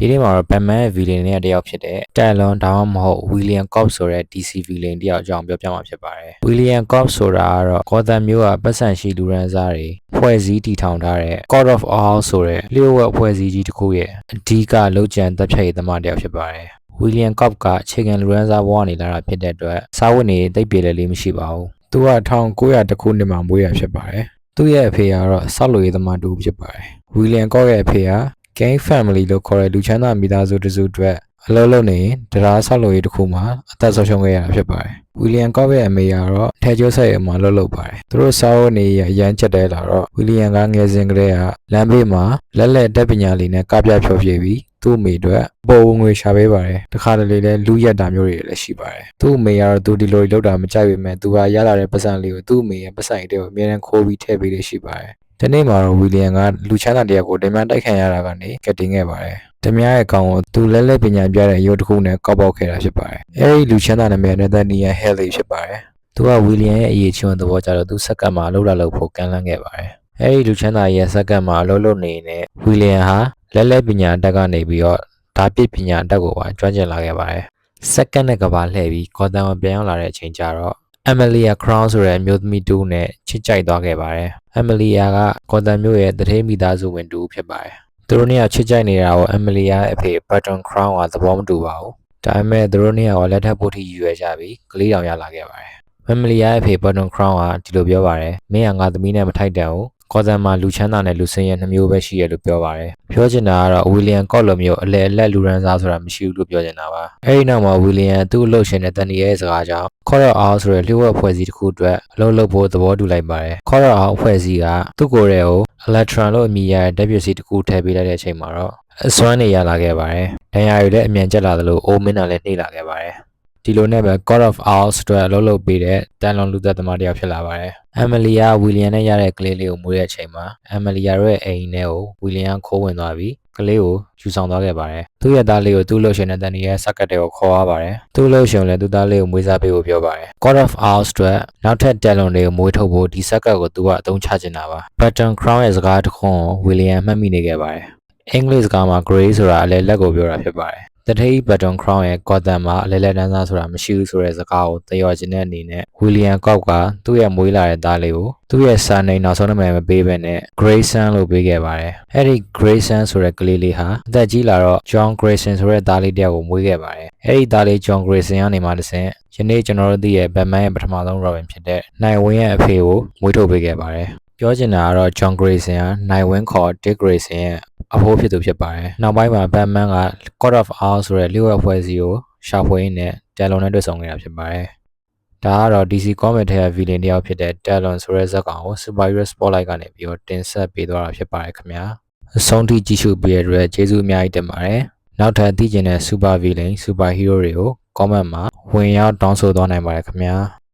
ဒီနေ့မှာတော့ Batman ရဲ့ villain တွေကတယောက်ဖြစ်တဲ့ Talon ဒါမှမဟုတ် William Cobb ဆိုတဲ့ DC villain တယောက်အကြောင်းပြောပြမှာဖြစ်ပါတယ်။ William Cobb ဆိုတာကတော့ Gotham မြို့ကပတ်စံရှိလူရန်စားတွေဖွဲ့စည်းတည်ထောင်ထားတဲ့ Court of Owls ဆိုတဲ့လျှို့ဝှက်အဖွဲ့အစည်းကြီးတစ်ခုရဲ့အဓိကလုပ်ကြံတပ်ဖြတ်ရေးသမားတယောက်ဖြစ်ပါတယ်။ William Cobb ကအခြေခံလူရန်စားဘဝနေလာတာဖြစ်တဲ့အတွက်စာဝတ်နေတိတ်ပြေလည်လေးမရှိပါဘူး။သူက1900ခုနှစ်မှာမွေးရဖြစ်ပါတယ်။သူ့ရဲ့အဖေကတော့ဆောက်လုပ်ရေးသမားတူဖြစ်ပါတယ်။ William Cobb ရဲ့အဖေက Gang Family လို့ခေါ်တဲ့လူချမ်းသာမိသားစုတစ်စုအတွက်အလုပ်လုပ်နေရင်တရားဆောက်လုပ်ရေးတစ်ခုမှာအသက်ဆုံးရှုံးခဲ့ရတာဖြစ်ပါတယ်။ William Cobb ရဲ့အမေကတော့ထဲကျိုးဆက်ရမှာလှုပ်လှုပ်ပါတယ်။သူတို့စာဝတ်နေရအရန်ချက်တဲလာတော့ William ကငယ်စဉ်ကတည်းကလမ်းဘေးမှာလက်လက်တက်ပညာလေးနဲ့ကပြဖြောပြပြီးသူ့အမေအတွက်ပုံငွေရှာပေးပါတယ်။တခါတလေလဲလူရက်တာမျိုးတွေလည်းရှိပါတယ်။သူ့အမေကတော့သူဒီလိုလောက်တာမကြိုက်ပေမဲ့သူကရလာတဲ့ပတ်စံလေးကိုသူ့အမေရဲ့ပတ်စံအိတ်တွေကိုအမြဲတမ်းခိုးပြီးထည့်ပေးလေးရှိပါတယ်။ ဒီနေ့မှာတော့ William ကလူချမ်းသာတယောက်ကိုတမန်တိုက်ခံရတာကနေကတ်တင်ခဲ့ပါတယ်။တမန်ရဲ့ကောင်ကိုသူလဲလဲပညာပြတဲ့အယုတ်တစ်ခုနဲ့ကောက်ပေါက်ခဲ့တာဖြစ်ပါတယ်။အဲဒီလူချမ်းသာနာမည်နဲ့တန်နီယန်ဟဲလီဖြစ်ပါတယ်။သူက William ရဲ့အရေးချင်းသဘောကြတော့သူစက္ကန့်မှာလှုပ်လာလို့ဖို့ကမ်းလှမ်းခဲ့ပါတယ်။အဲဒီလူချမ်းသာရဲ့စက္ကန့်မှာအလုပ်လုပ်နေနေ William ဟာလဲလဲပညာတက်ကနေပြီးတော့ဓာပစ်ပညာတက်ကိုပါကျွမ်းကျင်လာခဲ့ပါတယ်။စက္ကန့်နဲ့ကဘာလှည့်ပြီးကော်တန်ကိုပြန်ရောက်လာတဲ့အချိန်ကျတော့ Amelia Crown ဆိုတဲ့အမျိုးသမီးတူနဲ့ချစ်ကြိုက်သွားခဲ့ပါတယ်။ Amelia ကကော်တန်မျိုးရဲ့တထေးမိသားစုဝင်တူဖြစ်ပါတယ်။သူတို့နှစ်ယောက်ချစ်ကြိုက်နေတာကို Amelia ရဲ့အဖေ Barton Crown ကသဘောမတူပါဘူး။ဒါပေမဲ့သူတို့နှစ်ယောက်ကလက်ထပ်ဖို့ထိရည်ရွယ်ကြပြီးကလေးတောင်ရလာခဲ့ပါတယ်။ Amelia ရဲ့အဖေ Barton Crown ကဒီလိုပြောပါတယ်။မင်းကငါသမီးနဲ့မထိုက်တန်ဘူး။ ကော်တန်မှာလူချမ်းသာနဲ့လူစင်းရဲနှမျိုးပဲရှိရလို့ပြောပါတယ်။ပြောချင်တာကတော့ William Cobb လိုမျိုးအလဲအလက်လူရန်စားဆိုတာမရှိဘူးလို့ပြောချင်တာပါ။အဲဒီနောက်မှာ William သူ့အလုပ်ရှင်တဲ့တန်နီရဲ့စကားကြောင့် Court of Owls ဆိုတဲ့လျှို့ဝှက်ဖွဲ့စည်းတစ်ခုအတွက်အလုပ်လုပ်ဖို့သဘောတူလိုက်ပါတယ်။ Court of Owls ဖွဲ့စည်းကသူ့ကိုယ်ရဲ့ကို Electron လို့အမည်ရတဲ့ဓာတ်ပစ္စည်းတစ်ခုထည့်ပေးလိုက်တဲ့အချိန်မှာတော့အစွမ်းနေရလာခဲ့ပါတယ်။ဒဏ်ရာတွေလည်းအမြန်ကျက်လာသလိုအိုးမင်းတာလည်းနှိမ့်လာခဲ့ပါတယ်။ ဒီလိုနဲ့ပဲ Court of Owls အတွက်အလုပ်လုပ်ပေးတဲ့တန်လွန်လူသက်သမားတစ်ယောက်ဖြစ်လာပါတယ်။ Amelia William နဲ့ရတဲ့ကလေးလေးကိုမွေးတဲ့အချိန်မှာ Amelia ရဲ့အိမ်ထဲကို William ခိုးဝင်သွားပြီးကလေးကိုယူဆောင်သွားခဲ့ပါတယ်။သူ့ရဲ့သားလေးကိုသူ့လို့ရှင်တဲ့တန်နီရဲ့စက္ကတ်တွေကိုခေါ်သွားပါတယ်။သူ့လို့ရှင်လည်းသူ့သားလေးကိုမွေးစားပေးဖို့ပြောပါတယ်။ God of Owls အတွက်နောက်ထပ်တန်လွန်တွေကိုမွေးထုတ်ဖို့ဒီစက္ကတ်ကိုသူကအသုံးချချင်တာပါ။ Barton Crown ရဲ့စကားတစ်ခွန်းကို William မှတ်မိနေခဲ့ပါတယ်။အင်္ဂလိပ်စကားမှာ Grey ဆိုတာအလဲလက်ကိုပြောတာဖြစ်ပါတယ်။ တထိပ် Barton Crown ရဲ့ Gotham မှာအလဲလက်တန်းစားဆိုတာမရှိဘူးဆိုတဲ့စကားကိုသရော်ခြင်းတဲ့အနေနဲ့ William Cobb ကသူ့ရဲ့မွေးလာတဲ့သားလေးကိုသူ့ရဲ့စာနေနောက်ဆုံးနာမည်မပေးဘဲနဲ့ Grayson လို့ပေးခဲ့ပါတယ်။အဲ့ဒီ Grayson ဆိုတဲ့ကလေးလေးဟာအသက်ကြီးလာတော့ John Grayson ဆိုတဲ့သားလေးတယောက်ကိုမွေးခဲ့ပါတယ်။အဲ့ဒီသားလေး John Grayson ကနေမှတစ်ဆင့်ယနေ့ကျွန်တော်တို့သိရဲ့ Batman ရဲ့ပထမဆုံး Robin ဖြစ်တဲ့နိုင်ဝင်းရဲ့အဖေကိုမွေးထုတ်ပေးခဲ့ပါတယ်။ပြောချင်တာကတော့ John Grayson ဟာနိုင်ဝင်းခေါ် Dick Grayson ရဲ့ အဖိုးဖြစ်သူဖြစ်ပါတယ်။နောက်ပိုင်းမှာ Batman က Court of Owls ဆိုတဲ့လျှို့ဝှက်ဖွဲ့စည်းကိုရှာဖွေရင်းနဲ့ Talon နဲ့တွေ့ဆုံခဲ့တာဖြစ်ပါတယ်။ဒါကတော့ DC Comics ထဲက villain တယောက်ဖြစ်တဲ့ Talon ဆိုတဲ့ဇာတ်ကောင်ကို Superhero Spotlight ကနေပြီးတော့တင်ဆက်ပေးသွားတာဖြစ်ပါတယ်ခင်ဗျာ။အဆုံးထိကြည့်ရှုပေးတဲ့အတွက်ကျေးဇူးအများကြီးတင်ပါတယ်။နောက်ထပ်သိချင်တဲ့ Super Villain Super Hero တွေကို comment မှာဝင်ရောက်တောင်းဆိုသွားနိုင်ပါတယ်ခင်ဗျာ။